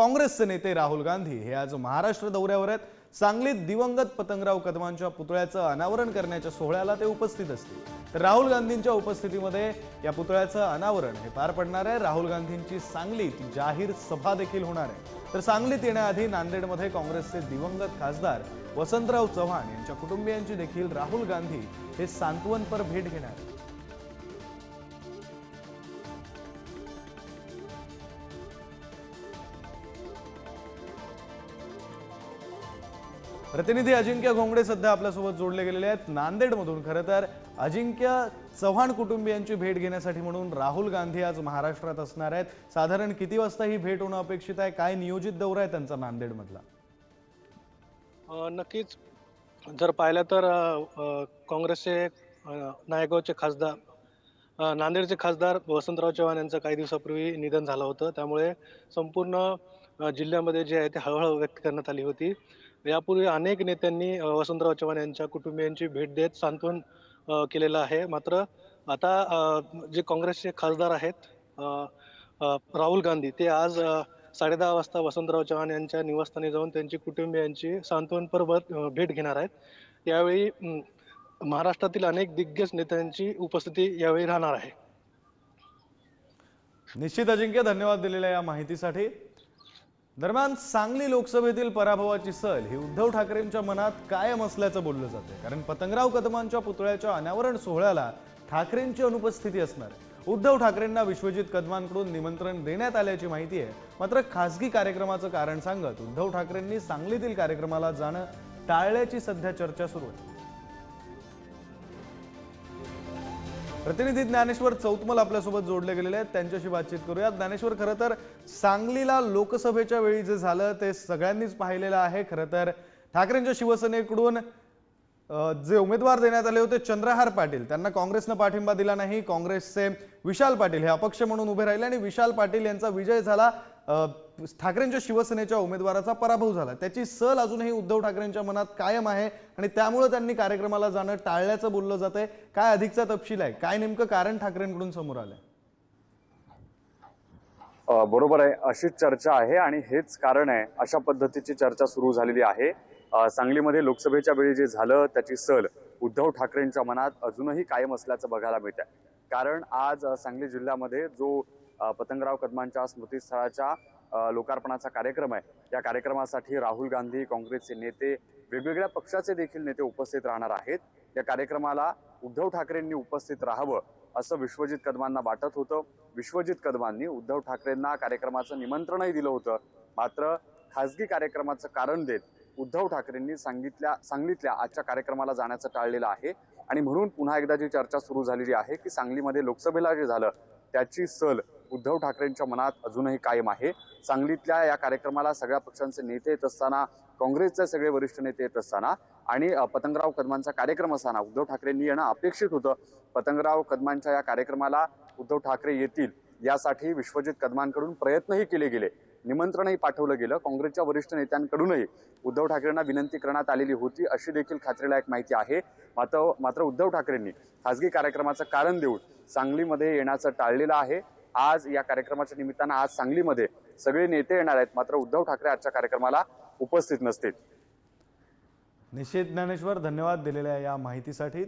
काँग्रेसचे नेते राहुल गांधी हे आज महाराष्ट्र दौऱ्यावर आहेत. सांगलीत दिवंगत पतंगराव कदमांच्या पुतळ्याचं अनावरण करण्याच्या सोहळ्याला ते उपस्थित असतील. तर राहुल गांधींच्या उपस्थितीमध्ये या पुतळ्याचं अनावरण हे पार पडणार आहे. राहुल गांधींची सांगलीत जाहीर सभा देखील होणार आहे. तर सांगलीत येण्याआधी नांदेडमध्ये काँग्रेसचे दिवंगत खासदार वसंतराव चव्हाण यांच्या कुटुंबियांची देखील राहुल गांधी हे सांत्वनपर भेट घेणार प्रतिनिधी अजिंक्य घोंगडे सध्या आपल्यासोबत जोडले गेलेले आहेत. नांदेडमधून खरं तर अजिंक्य चव्हाण कुटुंबियांची भेट घेण्यासाठी म्हणून राहुल गांधी आज महाराष्ट्रात असणार आहेत. साधारण किती वाजता ही भेट होणं अपेक्षित आहे? काय नियोजित दौरा आहे त्यांचा नांदेडमधला? नक्कीच. जर पाहिलं तर काँग्रेसचे नायगावचे खासदार नांदेडचे खासदार वसंतराव चव्हाण यांचं काही दिवसापूर्वी निधन झालं होतं. त्यामुळे संपूर्ण जिल्ह्यामध्ये जे आहे ते हळहळ व्यक्त करण्यात आली होती. यापूर्वी अनेक नेत्यांनी वसंतराव चव्हाण यांच्या कुटुंबियांची भेट देत सांत्वन केलेलं आहे. मात्र आता जे काँग्रेसचे खासदार आहेत राहुल गांधी ते आज साडेदहा वाजता वसंतराव चव्हाण यांच्या निवासस्थानी जाऊन त्यांची कुटुंबियांची सांत्वनपर भेट घेणार आहेत. यावेळी महाराष्ट्रातील अनेक दिग्गज नेत्यांची उपस्थिती यावेळी राहणार आहे. निश्चित अजिंक्य धन्यवाद दिलेल्या या माहितीसाठी. दरम्यान सांगली लोकसभेतील पराभवाची सल ही उद्धव ठाकरेंच्या मनात कायम असल्याचं बोललं जाते कारण पतंगराव कदमांच्या पुतळ्याच्या अनावरण सोहळ्याला ठाकरेंची अनुपस्थिती असणार उद्धव ठाकरेंना विश्वजित कदमांकडून निमंत्रण देण्यात आल्याची माहिती आहे. मात्र खासगी कार्यक्रमाचं कारण सांगत उद्धव ठाकरेंनी सांगलीतील कार्यक्रमाला जाणं टाळल्याची सध्या चर्चा सुरू आहे. प्रतिनिधी ज्ञानेश्वर चौतमल आपल्यासोबत जोडले गेलेले आहेत. त्यांच्याशी बातचीत करूया ज्ञानेश्वर खरं तर सांगलीला लोकसभेच्या वेळी जे झालं ते सगळ्यांनीच पाहिलेलं आहे. खरं तर ठाकरेंच्या शिवसेनेकडून जे उमेदवार देण्यात आले होते चंद्रहार पाटील. त्यांना काँग्रेसनं पाठिंबा दिला नाही. काँग्रेसचे विशाल पाटील हे अपक्ष म्हणून उभे राहिले आणि विशाल पाटील यांचा विजय झाला. ठाकरेंच्या शिवसेनेच्या उमेदवाराचा पराभव झाला. त्याची सल अजूनही उद्धव ठाकरेंच्या मनात कायम आहे आणि त्यामुळे त्यांनी कार्यक्रमाला जाणं टाळल्याचं बोललं जातंय. काय अधिकचा तपशील आहे? काय नेमकं कारण ठाकरेंकडून समोर आलंय? बरोबर आहे. अशीच चर्चा आहे आणि हेच कारण आहे. अशा पद्धतीची चर्चा सुरू झालेली आहे. सांगलीमध्ये लोकसभेच्या वेळी जे झालं त्याची सल उद्धव ठाकरेंच्या मनात अजूनही कायम असल्याचं बघायला मिळत आहे कारण आज सांगली जिल्ह्यामध्ये जो पतंगराव कदमांच्या स्मृतीस्थळाच्या लोकार्पणाचा कार्यक्रम आहे. या कार्यक्रमासाठी राहुल गांधी काँग्रेसचे नेते वेगवेगळ्या पक्षाचे देखील नेते उपस्थित राहणार आहेत. या कार्यक्रमाला उद्धव ठाकरेंनी उपस्थित राहावं असं विश्वजित कदमांना वाटत होतं. विश्वजित कदमांनी उद्धव ठाकरेंना कार्यक्रमाचं निमंत्रणही दिलं होतं. मात्र खासगी कार्यक्रमाचं कारण देत उद्धव ठाकरेंनी सांगितल्या सांगलीतल्या आजच्या कार्यक्रमाला जाण्याचं टाळलेलं आहे. आणि म्हणून पुन्हा एकदा जी चर्चा सुरू झालेली आहे की सांगलीमध्ये लोकसभेला जे झालं त्याची सल उद्धव ठाकरेंच्या मनात अजूनही कायम आहे. सांगलीतल्या या कार्यक्रमाला सगळ्या पक्षांचे नेते येत असताना काँग्रेसचे सगळे वरिष्ठ नेते येत असताना आणि पतंगराव कदमांचा कार्यक्रम असताना उद्धव ठाकरेंनी येणं अपेक्षित होतं. पतंगराव कदमांच्या या कार्यक्रमाला उद्धव ठाकरे येतील यासाठी विश्वजित कदमांकडून प्रयत्नही केले गेले. निमंत्रणही पाठवलं गेलं. काँग्रेसच्या वरिष्ठ नेत्यांकडूनही उद्धव ठाकरेंना विनंती करण्यात आलेली होती. अशी देखील खात्रीलायक माहिती आहे. मात्र मात्र उद्धव ठाकरेंनी खासगी कार्यक्रमाचं कारण देऊन सांगलीमध्ये येण्याचं टाळलेलं आहे. आज या कार्यक्रमाच्या निमित्तानं आज सांगलीमध्ये सगळे नेते येणार आहेत. मात्र उद्धव ठाकरे आजच्या कार्यक्रमाला उपस्थित नसतील. निश्चित ज्ञानेश्वर धन्यवाद दिलेल्या या माहितीसाठी.